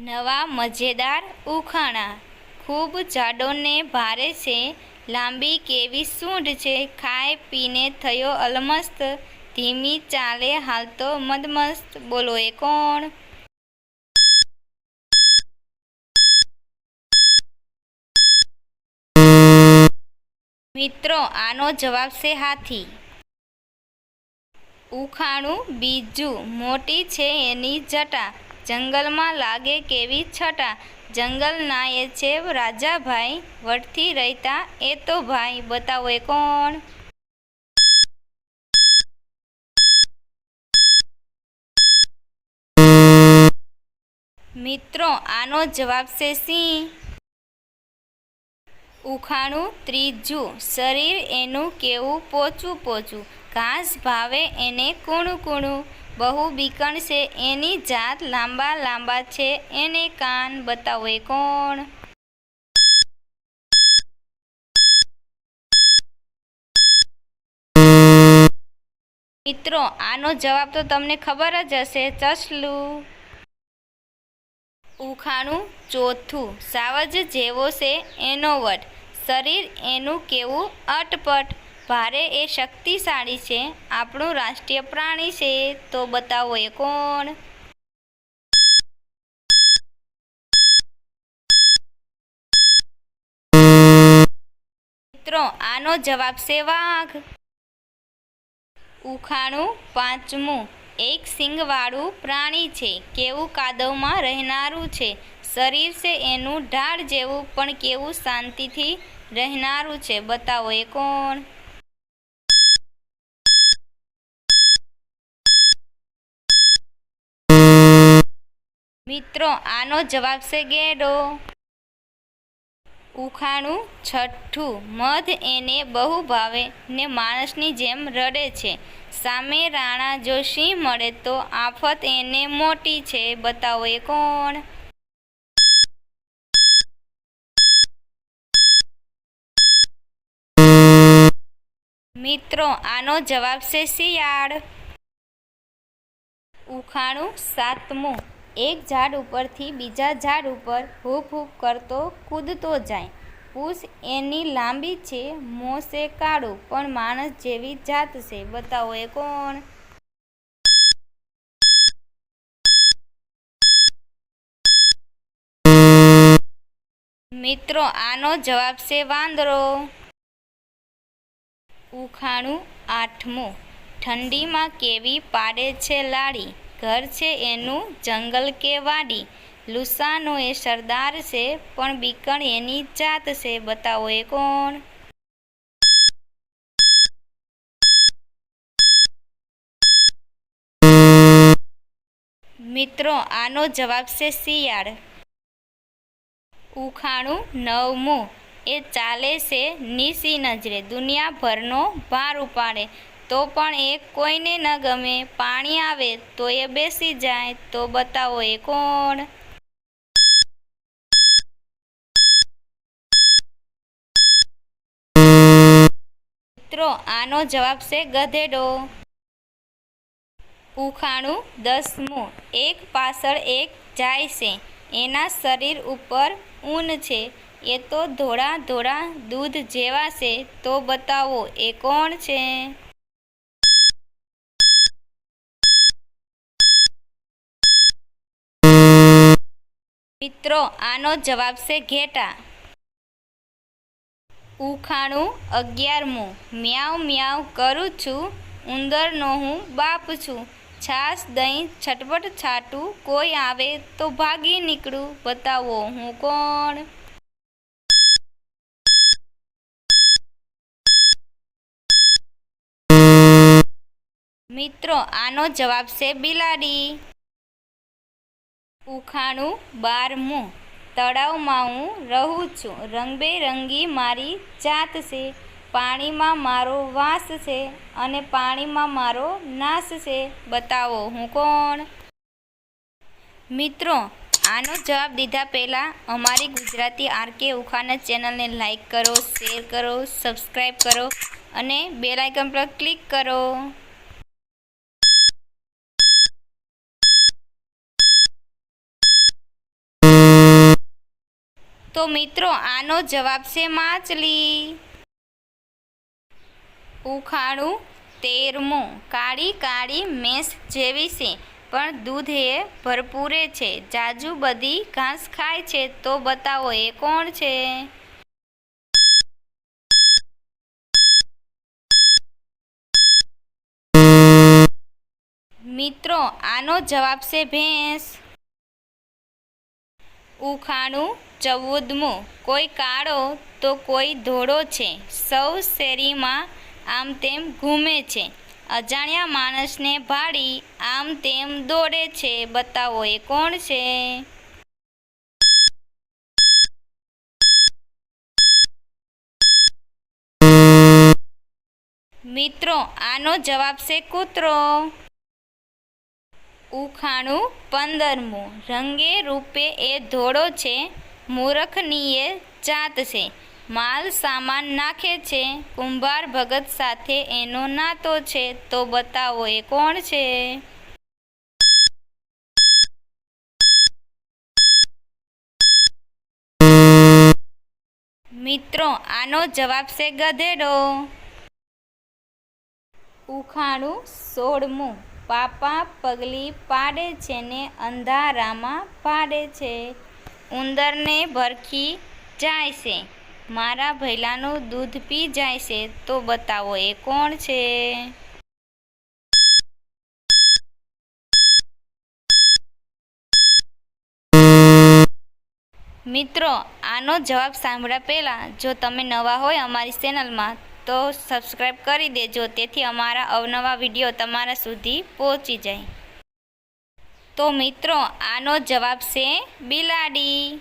નવા મજેદાર ઉખાણા. ખૂબ જાડો ને ભારે છે, લાંબી કેવી સૂંઢ છે, ખાય પીને થયો અલમસ્ત. ધીમી ચાલે હાલતો મદમસ્ત, બોલો એ કોણ? મિત્રો, આનો જવાબ છે હાથી. ઉખાણું બીજું મોટી છે એની જટા. જંગલમાં લાગે કેવી છટા? જંગલના નાયે છે રાજાભાઈ વટથી રહેતા, એ તો ભાઈ બતાવો એ કોણ? મિત્રો, આનો જવાબ છે સિંહ. ઉખાણું ત્રીજું. શરીર એનું કેવું પોચું પોચું. ઘાસ ભાવે એને કૂણું કૂણું. બહુ બીકણ છે, એની જાત લાંબા લાંબા છે. એને કાન બતાવો એ કોણ? મિત્રો, આનો જવાબ તો તમને ખબર જ હશે, ચસલું. ઉખાણું ચોથું. સાવજ જેવો છે, એનો વટ. શરીર એનું કેવું અટપટ, ભારે એ શક્તિશાળી છે. આપણું રાષ્ટ્રીય પ્રાણી છે, તો બતાવો એ કોણ? મિત્રો, આનો જવાબ છે વાઘ. ઉખાણું પાંચમું. એક સિંગવાળું પ્રાણી છે, કેવું કાદવમાં રહેનારું છે? શરીર છે એનું ઢાળ જેવું, પણ કેવું શાંતિથી રહેનારું છે, બતાવો એ કોણ? મિત્રો, આનો જવાબ છે ગેડો. ઉખાણું છઠ્ઠું. મધ એને બહુ ભાવે ને માણસની જેમ રડે છે. સામે રાણા જો સિંહ મળે તો આફત એને મોટી છે. બતાવો એ કોણ? મિત્રો, આનો જવાબ છે શિયાળ. ઉખાણું સાતમું. એક ઝાડ ઉપરથી બીજા ઝાડ ઉપર હૂપ હૂપ કરતો કૂદતો જાય. પૂછ એની લાંબી છે મોં છે કાળું, પણ માણસ જેવી જાત છે. બતાવો એ કોણ? મિત્રો, આનો જવાબ છે વાંદરો. ઉખાણું આઠમું. ઠંડીમાં કેવી પાડે છે લાડી ઘર છે એનું, જંગલ કે વાડી? લુસાનો એ સરદાર છે, પણ બીકણ એની જાત છે, બતાવો એ કોણ? મિત્રો, આનો જવાબ છે શિયાળ. ઉખાણું નવમું. એ ચાલે છે નીસી નજરે. દુનિયાભરનો ભાર ઉપાડે. તો પણ એ કોઈને ન ગમે. પાણી આવે તો એ બેસી જાય. તો બતાવો એ કોણ? મિત્રો, આનો જવાબ છે ગધેડો. ઉખાણું દસમું. એક પાછળ એક જાય છે. એના શરીર ઉપર ઊન છે. એ તો ધોળા ધોળા દૂધ જેવા છે, તો બતાવો, એ કોણ છે? મિત્રો, આનો જવાબ છે ઘેટા. ઉખાણું અગિયારમું. મ્યાઉ મ્યાઉ કરું છું, ઉંદરનો હું બાપ છું. છાશ, દહીં, છટપટ છાટું, કોઈ આવે તો ભાગી નીકળું. બતાવો, હું કોણ? મિત્રો, આનો જવાબ છે બિલાડી. ઉખાણું બારમું તળાવમાં હું રહું છું. રંગબેરંગી મારી જાત છે. પાણીમાં મારો વાસ છે અને પાણીમાં મારો નાશ છે. બતાવો, હું કોણ? મિત્રો, આનો જવાબ દીધા પહેલાં અમારી ગુજરાતી આરકે ઉખાના ચેનલને લાઈક કરો, શેર કરો, સબસ્ક્રાઈબ કરો અને બેલાઇકન પર ક્લિક કરો. તો મિત્રો આનો જવાબ છે માછલી. ઉખાડું તેરમું. કાળી કાળી મેસ જેવી છે, પણ દૂધ એ ભરપૂરે છે. જાજુ બધી ઘાસ ખાય છે, તો બતાવો એ કોણ છે? મિત્રો આનો જવાબ છે ભેંસ. ઉખાણું ચૌદમું, કોઈ કાળો તો કોઈ ધોળો છે, સૌ શેરીમાં આમ તેમ ઘૂમે છે. અજાણ્યા માણસને ભાડી આમ તેમ દોડે છે, બતાવો એ કોણ છે? મિત્રો, આનો જવાબ છે કૂતરો. ઉખાણું પંદરમું, રંગે રૂપે એ ધોળો છે મૂરખની એ જાત છે. માલ સામાન નાખે છે. કુંભાર ભગત સાથે એનો નાતો છે. તો બતાવો એ કોણ છે? મિત્રો, આનો જવાબ છે ગધેડો. ઉખાણું સોળમું. પાપા પગલી પાડે છે ને અંધારામાં પાડે છે. ઉંદરને ભરખી જાય છે. મારા ભૈલાનું દૂધ પી જાય છે. તો બતાવો, એ કોણ છે? મિત્રો, આનો જવાબ સાંભળ્યા પહેલાં, જો તમે નવા હોય અમારી ચેનલમાં, તો સબસ્ક્રાઈબ કરી દેજો. તેથી અમારા અવનવા વીડિયો તમારા સુધી પહોંચી જાય. તો મિત્રો આનો જવાબ છે બિલાડી.